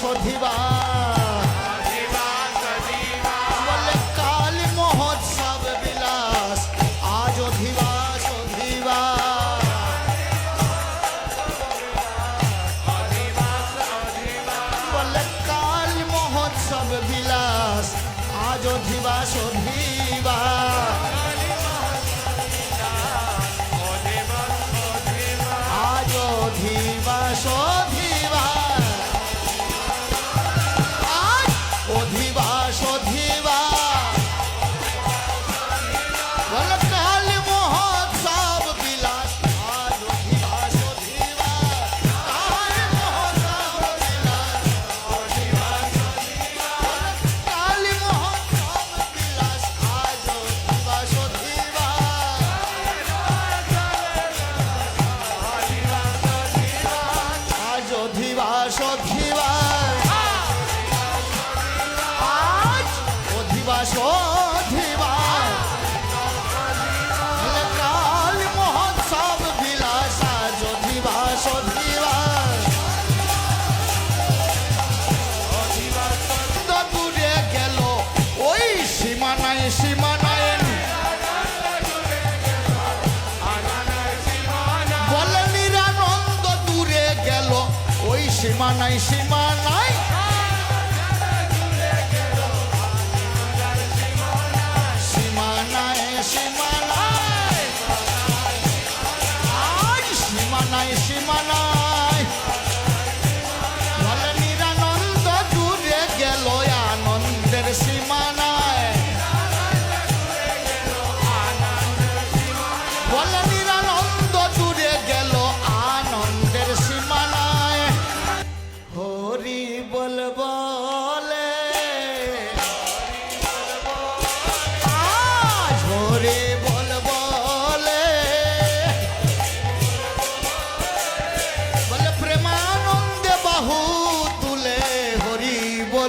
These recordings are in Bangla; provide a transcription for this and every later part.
সজীবা সধীবা কালী মহোৎসব বিলাস আজ অধীবা সধীবা। কাল মহোৎসব বিলাস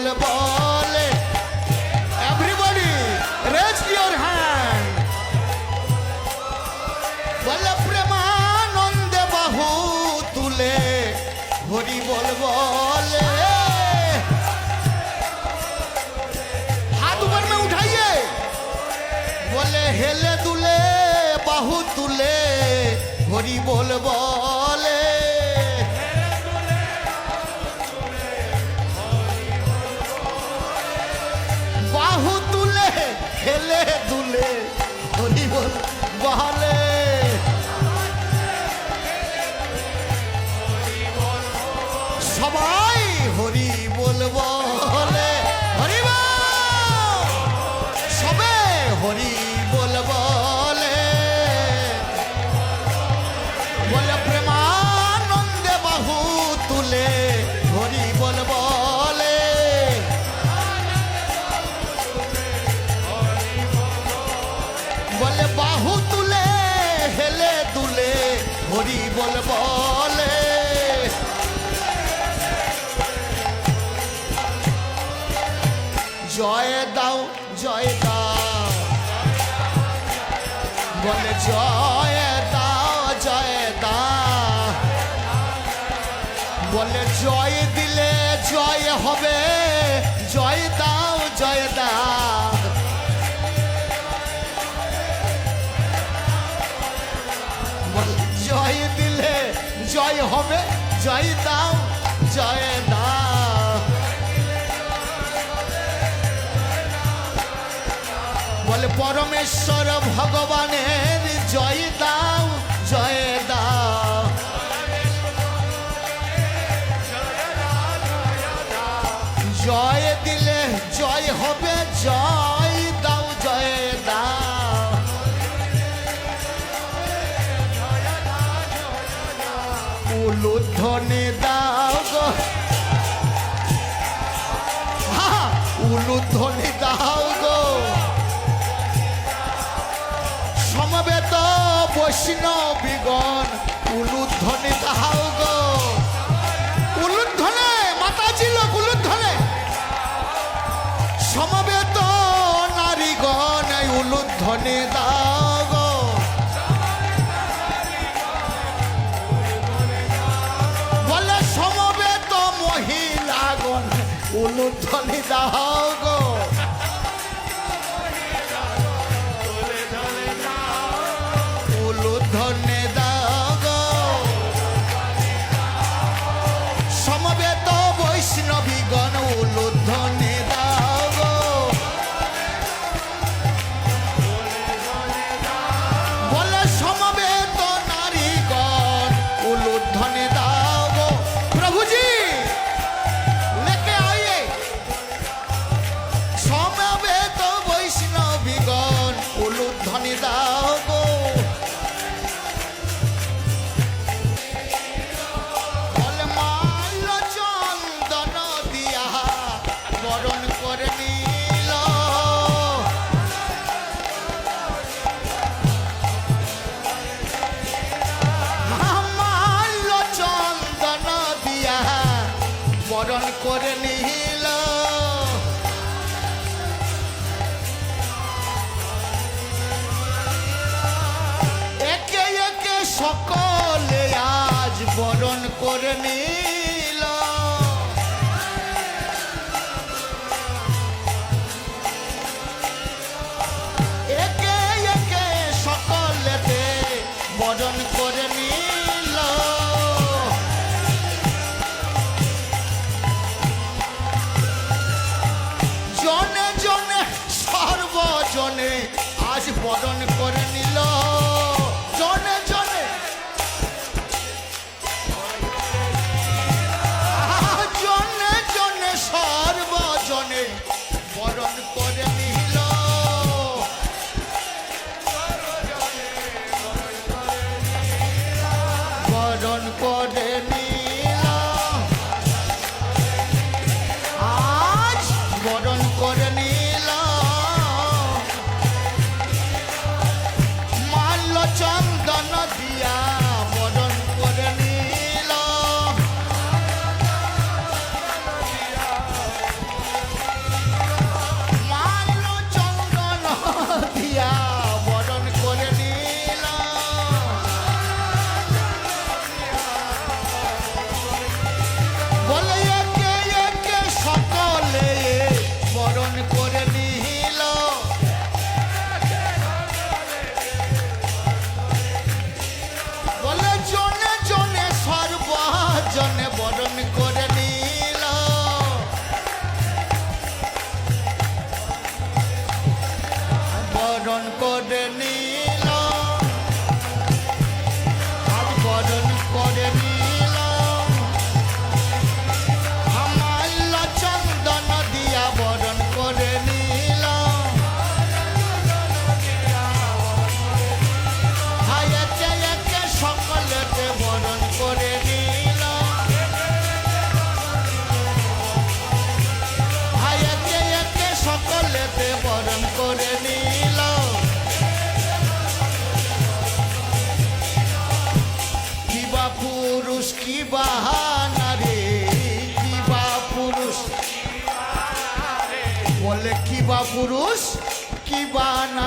বলে এভরিবডি বলে তুলে বল বলে। উঠাইয়ে। বলে হেলে দুলে বাহু তুলে হরি বল। পাগল বলে জয় দাও জয় দাও। বলে, জয় দাও জয় দাও। বলে, জয় দিলে জয় হবে। জয় দাও জয় দাও। বলে পরমেশ্বর ভগবানের উলুধ্বনি দাও গো। উলুধ্বনি দাও গো। সমবেত বৈষ্ণবীগণ উলুধ্বনি দাও উলুধ্বনি দাও গো।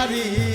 বলে